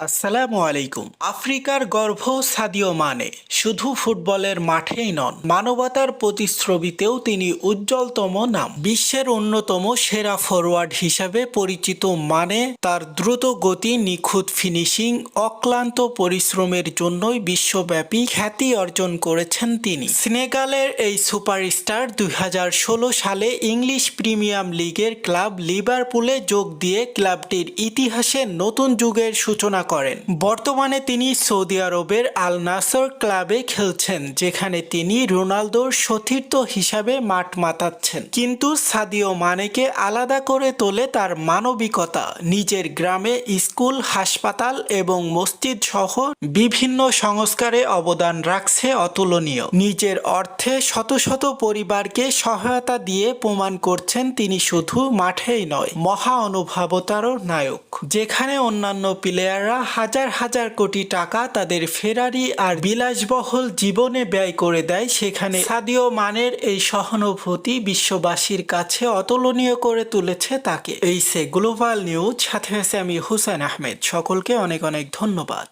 আসসালামু আলাইকুম। আফ্রিকার গর্ভ সাদিও মানে শুধু ফুটবলের মাঠেই নন, মানবতার প্রতিশ্রবিতেও তিনি উজ্জ্বলতম নাম। বিশ্বের অন্যতম সেরা ফরওয়ার্ড হিসাবে পরিচিত মানে তার দ্রুত গতি, নিখুঁত ফিনিশিং, অক্লান্ত পরিশ্রমের জন্যই বিশ্বব্যাপী খ্যাতি অর্জন করেছেন তিনি। সেনেগালের এই সুপারস্টার দুই হাজার ষোলো সালে ইংলিশ প্রিমিয়াম লিগের ক্লাব লিভারপুলে যোগ দিয়ে ক্লাবটির ইতিহাসে নতুন যুগের সূচনা করেন। বর্তমানে তিনি সৌদি আরবের আল নাসর ক্লাবে খেলছেন, যেখানে তিনি রোনালদোর সতীর্থ হিসাবে মাঠ মাতাচ্ছেন। কিন্তু সাদিও মানেকে আলাদা করে তোলে তার মানবিকতা। নিজের গ্রামে স্কুল, হাসপাতাল এবং মসজিদ সহ বিভিন্ন সংস্কারে অবদান রাখছে অতুলনীয়। নিজের অর্থে শত শত পরিবারকে সহায়তা দিয়ে প্রমাণ করছেন তিনি শুধু মাঠেই নয়, মহা অনুভবতারও নায়ক। যেখানে অন্যান্য প্লেয়াররা হাজার হাজার কোটি টাকা তাদের ফেরারি আর বিলাসবহল জীবনে ব্যয় করে দেয় সেখানে সাদিও মানের এই সহানুভূতি বিশ্ববাসীর কাছে অতুলনীয় করে তুলেছে তাকে। এই সে গ্লোবাল নিউজ সাথে আছে আমি হুসেন আহমেদ। সকলকে অনেক অনেক ধন্যবাদ।